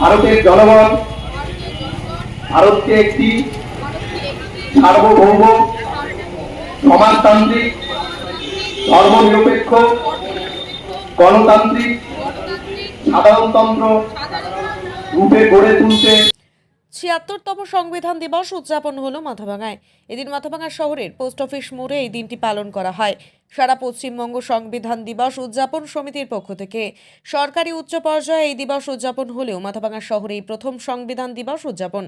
ভারতের জনগণ ভারতকে একটি সার্বভৌম সমাজতান্ত্রিক ধর্মনিরপেক্ষ গণতান্ত্রিক সাধারণতন্ত্র রূপে গড়ে তুলতে ছিয়াত্তরতম সংবিধান দিবস উদযাপন হলো মাথাভাঙায়। এদিন মাথাভাঙা শহরের পোস্ট অফিস মোড়ে এই দিনটি পালন করা হয়। সারা পশ্চিমবঙ্গ সংবিধান দিবস উদযাপন সমিতির পক্ষ থেকে। সরকারি উচ্চ পর্যায়ে এই দিবস উদযাপন হলেও মাথাভাঙা শহরে এই প্রথম সংবিধান দিবস উদযাপন।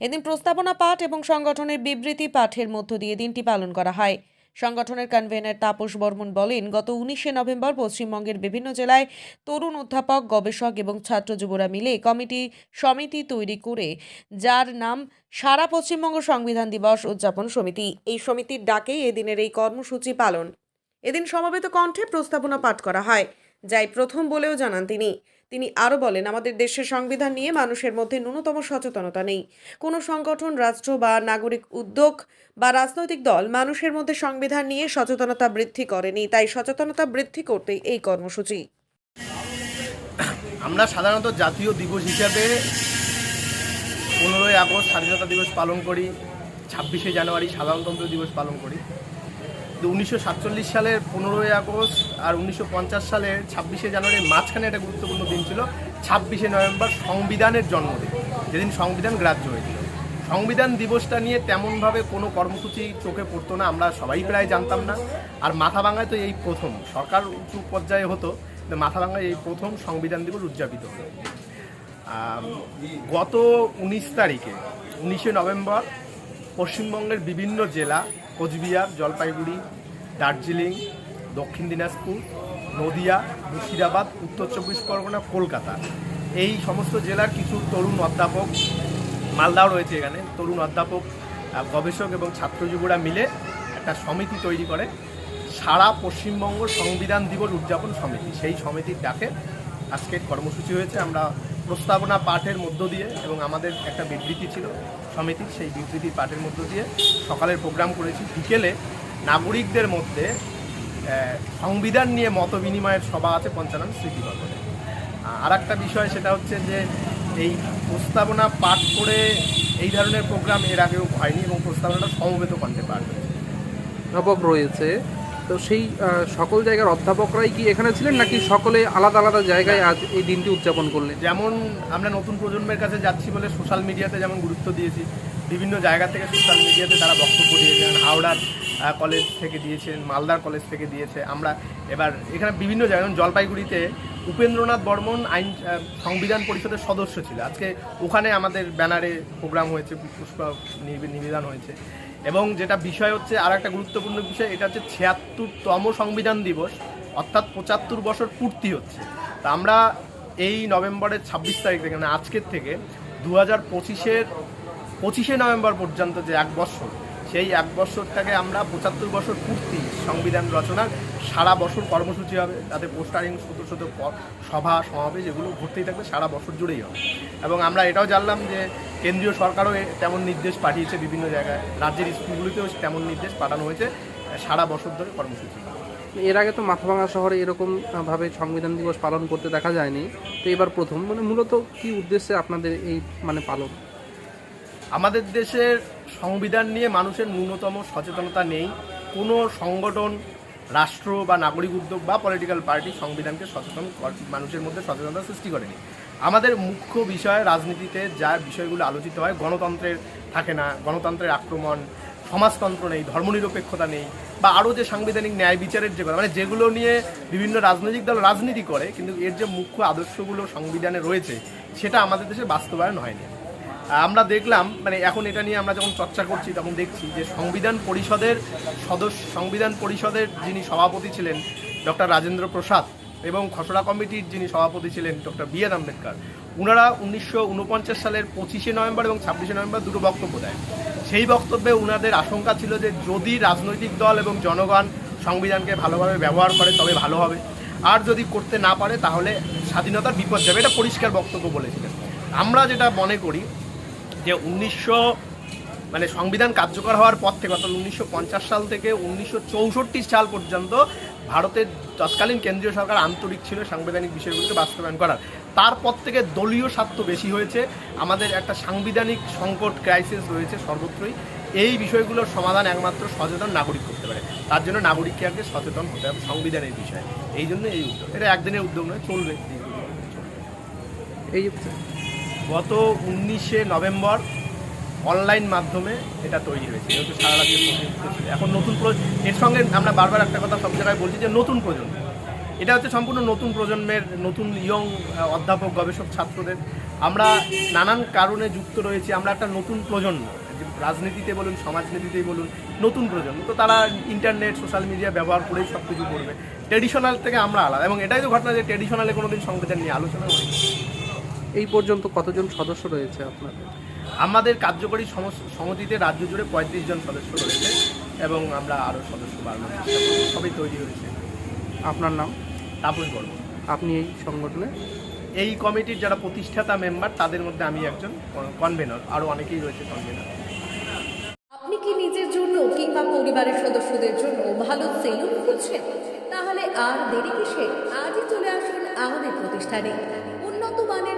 এদিন প্রস্তাবনা পাঠ এবং সংগঠনের বিবৃতি পাঠের মধ্য দিয়ে দিনটি পালন করা হয়। সংগঠনের কনভেনার তাপস বর্মন বলেন, গত উনিশে নভেম্বর পশ্চিমবঙ্গের বিভিন্ন জেলায় তরুণ অধ্যাপক, গবেষক এবং ছাত্র যুবরা মিলে কমিটি সমিতি তৈরি করে, যার নাম সারা পশ্চিমবঙ্গ সংবিধান দিবস উদযাপন সমিতি। এই সমিতির ডাকেই এদিনের এই কর্মসূচি পালন। এদিন সমবেত কণ্ঠে প্রস্তাবনা পাঠ করা হয়। যাই প্রথম বলেও জানান তিনি। তিনি আরও বলেন, আমাদের দেশের সংবিধান নিয়ে মানুষের মধ্যে ন্যূনতম সচেতনতা নেই। কোনো সংগঠন, রাষ্ট্র বা নাগরিক উদ্যোগ বা রাজনৈতিক দল মানুষের মধ্যে সংবিধান নিয়ে সচেতনতা বৃদ্ধি করেনি, তাই সচেতনতা বৃদ্ধি করতে এই কর্মসূচি। আমরা সাধারণত জাতীয় দিবস হিসাবে পনেরোই আগস্ট স্বাধীনতা দিবস পালন করি, ছাব্বিশে জানুয়ারি সাধারণতন্ত্র দিবস পালন করি। উনিশশো সাতচল্লিশ সালের পনেরোই আগস্ট আর উনিশশো পঞ্চাশ সালের ছাব্বিশে জানুয়ারির মাঝখানে একটা গুরুত্বপূর্ণ দিন ছিল, ছাব্বিশে নভেম্বর সংবিধানের জন্মদিন। যেদিন সংবিধান গ্রাহ্য হয়েছিল। সংবিধান দিবসটা নিয়ে তেমনভাবে কোনো কর্মসূচি চোখে পড়তো না, আমরা সবাই প্রায় জানতাম না। আর মাথা ভাঙায় তো এই প্রথম, সরকার উঁচু পর্যায়ে হতো মাথা ভাঙায় এই প্রথম সংবিধান দিবস উদযাপিত হতো গত উনিশ তারিখে, উনিশে নভেম্বর পশ্চিমবঙ্গের বিভিন্ন জেলা কোচবিহার, জলপাইগুড়ি, দার্জিলিং, দক্ষিণ দিনাজপুর, নদিয়া, মুর্শিদাবাদ, উত্তর চব্বিশ পরগনা, কলকাতা। এই সমস্ত জেলার কিছু তরুণ অধ্যাপক মালদাও রয়েছে এখানে। তরুণ অধ্যাপক গবেষক এবং ছাত্র যুবরা মিলে একটা সমিতি তৈরি করে। সারা পশ্চিমবঙ্গ সংবিধান দিবস উদযাপন সমিতি। সেই সমিতির ডাকে আজকের কর্মসূচি হয়েছে। আমরা প্রস্তাবনা পাঠের মধ্য দিয়ে এবং আমাদের একটা বিবৃতি ছিল সমিতির সেই বিবৃতি পাঠের মধ্য দিয়ে সকালের প্রোগ্রাম করেছি। বিকেলে নাগরিকদের মধ্যে সংবিধান নিয়ে মত বিনিময়ের সভা আছে পঞ্চানন স্মৃতি ভবনে। আর একটা বিষয় সেটা হচ্ছে যে, এই প্রস্তাবনা পাঠ করে এই ধরনের প্রোগ্রাম এর আগেও হয়নি এবং প্রস্তাবনাটা সমবেত কণ্ঠে পাঠ হয়েছে। রয়েছে। তো সেই সকল জায়গার অধ্যাপকরাই কি এখানে ছিলেন নাকি সকলে আলাদা আলাদা জায়গায় আজ এই দিনটি উদযাপন করলেন? যেমন আমরা নতুন প্রজন্মের কাছে যাচ্ছি বলে সোশ্যাল মিডিয়াতে যেমন গুরুত্ব দিয়েছি, বিভিন্ন জায়গা থেকে সোশ্যাল মিডিয়াতে তারা বক্তব্য দিয়েছেন, হাওড়ার কলেজ থেকে দিয়েছেন, মালদার কলেজ থেকে দিয়েছে। আমরা এবার এখানে বিভিন্ন জায়গা যেমন জলপাইগুড়িতে উপেন্দ্রনাথ বর্মন আইন সংবিধান পরিষদের সদস্য ছিল। আজকে ওখানে আমাদের ব্যানারে প্রোগ্রাম হয়েছে, পুষ্প নিবে- নিবেদন হয়েছে। এবং যেটা বিষয় হচ্ছে আর একটা গুরুত্বপূর্ণ বিষয়, এটা হচ্ছে ছিয়াত্তরতম সংবিধান দিবস, অর্থাৎ পঁচাত্তর বছর পূর্তি হচ্ছে। তা আমরা এই নভেম্বরের ছাব্বিশ তারিখ থেকে মানে আজকের থেকে দু হাজার পঁচিশের পঁচিশে নভেম্বর পর্যন্ত যে এক বছর, সেই এক বছরটাকে আমরা পঁচাত্তর বছর পূর্তি সংবিধান রচনার সারা বছর কর্মসূচি হবে। তাতে পোস্টারিং ছোটো ছোটো সভা, সমাবেশ, এগুলো ঘুরতেই থাকবে, সারা বছর জুড়েই হবে। এবং আমরা এটাও জানলাম যে কেন্দ্রীয় সরকারও তেমন নির্দেশ পাঠিয়েছে বিভিন্ন জায়গায়। রাজ্যের স্কুলগুলিতেও তেমন নির্দেশ পাঠানো হয়েছে সারা বছর ধরে কর্মসূচি। এর আগে তো মাথাভাঙা শহরে এরকম আহ, ভাবে সংবিধান দিবস পালন করতে দেখা যায়নি। তো এবার প্রথম মানে মূলত কি উদ্দেশ্যে আপনাদের এই মানে পালন? আমাদের দেশের সংবিধান নিয়ে মানুষের ন্যূনতম সচেতনতা নেই। কোনো সংগঠন রাষ্ট্র বা নাগরিক উদ্যোগ বা পলিটিক্যাল পার্টি সংবিধানকে সচেতন মানুষের মধ্যে সচেতনতা সৃষ্টি করেনি। আমাদের মুখ্য বিষয় রাজনীতিতে যা বিষয়গুলো আলোচিত হয়, গণতন্ত্রের থাকে না, গণতন্ত্রের আক্রমণ, সমাজতন্ত্র নেই, ধর্মনিরপেক্ষতা নেই, বা আরও যে সাংবিধানিক ন্যায় বিচারের যে মানে যেগুলো নিয়ে বিভিন্ন রাজনৈতিক দল রাজনীতি করে, কিন্তু এর যে মুখ্য আদর্শগুলো সংবিধানে রয়েছে, সেটা আমাদের দেশে বাস্তবায়ন হয়নি। আমরা দেখলাম মানে এখন এটা নিয়ে আমরা যখন চর্চা করছি, তখন দেখছি যে সংবিধান পরিষদের সদস্য, সংবিধান পরিষদের যিনি সভাপতি ছিলেন ডক্টর রাজেন্দ্র প্রসাদ এবং খসড়া কমিটির যিনি সভাপতি ছিলেন ডক্টর বি এন আম্বেদকর ওনারা উনিশশো উনপঞ্চাশ সালের পঁচিশে নভেম্বর এবং ছাব্বিশে নভেম্বর দুটো বক্তব্য দেয়। সেই বক্তব্যে ওনাদের আশঙ্কা ছিল যে যদি রাজনৈতিক দল এবং জনগণ সংবিধানকে ভালোভাবে ব্যবহার করে, তবে ভালো হবে। আর যদি করতে না পারে, তাহলে স্বাধীনতার বিপদ যাবে। এটা পরিষ্কার বক্তব্য বলেছিলেন। আমরা যেটা মনে করি যে উনিশশো মানে সংবিধান কার্যকর হওয়ার পর থেকে অর্থাৎ উনিশশো পঞ্চাশ সাল থেকে উনিশশো চৌষট্টি সাল পর্যন্ত ভারতের তৎকালীন কেন্দ্রীয় সরকার আন্তরিক ছিল সাংবিধানিক বিষয়গুলোকে বাস্তবায়ন করার। তারপর থেকে দলীয় স্বার্থ বেশি হয়েছে। আমাদের একটা সাংবিধানিক সংকট ক্রাইসিস রয়েছে সর্বত্রই। এই বিষয়গুলোর সমাধান একমাত্র সচেতন নাগরিক করতে পারে। তার জন্য নাগরিককে আগে সচেতন হতে হবে সংবিধানের বিষয়ে। এই জন্য এই উদ্যোগ। এটা একদিনের উদ্যোগ নয়, চলবে। এই গত উনিশে নভেম্বর অনলাইন মাধ্যমে এটা তৈরি হয়েছে। যেহেতু সারা রাজ্যে প্রতিনিধিত্ব এখন নতুন এর সঙ্গে আমরা বারবার একটা কথা সব জায়গায় বলছি যে নতুন প্রজন্ম। এটা হচ্ছে সম্পূর্ণ নতুন প্রজন্মের, নতুন ইয়ং অধ্যাপক, গবেষক, ছাত্রদের। আমরা নানান কারণে যুক্ত রয়েছি। আমরা একটা নতুন প্রজন্ম। রাজনীতিতে বলুন, সমাজনীতিতেই বলুন, নতুন প্রজন্ম। তো তারা ইন্টারনেট, সোশ্যাল মিডিয়া ব্যবহার করেই সব কিছু করবে। ট্রেডিশনাল থেকে আমরা আলাদা। এবং এটাই তো ঘটনা যে ট্রেডিশনালে কোনো দিন সংবিধান নিয়ে আলোচনা করি এই পর্যন্ত কতজন সদস্য রয়েছে আপনাদের? আমাদের কার্যকরী সমিতিতে রাজ্য জুড়ে পঁয়ত্রিশ জন সদস্য রয়েছে এবং আমরা আরও সদস্য বাড়ানোর চেষ্টা করছি। সবই তৈরি হয়েছে। আপনার নাম? তাপস বর্ম আপনি এই সংগঠনে? এই কমিটির যারা প্রতিষ্ঠাতা মেম্বার তাদের মধ্যে আমি একজন কনভেনর। আরও অনেকেই রয়েছে কনভেনর। আপনি কি নিজের জন্য কিংবা পরিবারের সদস্যদের জন্য ভালো সেলুন খুঁজছেন? তাহলে আর দেরি কিসে? আজই চলে আসুন আমাদের প্রতিষ্ঠানে। উন্নত মানের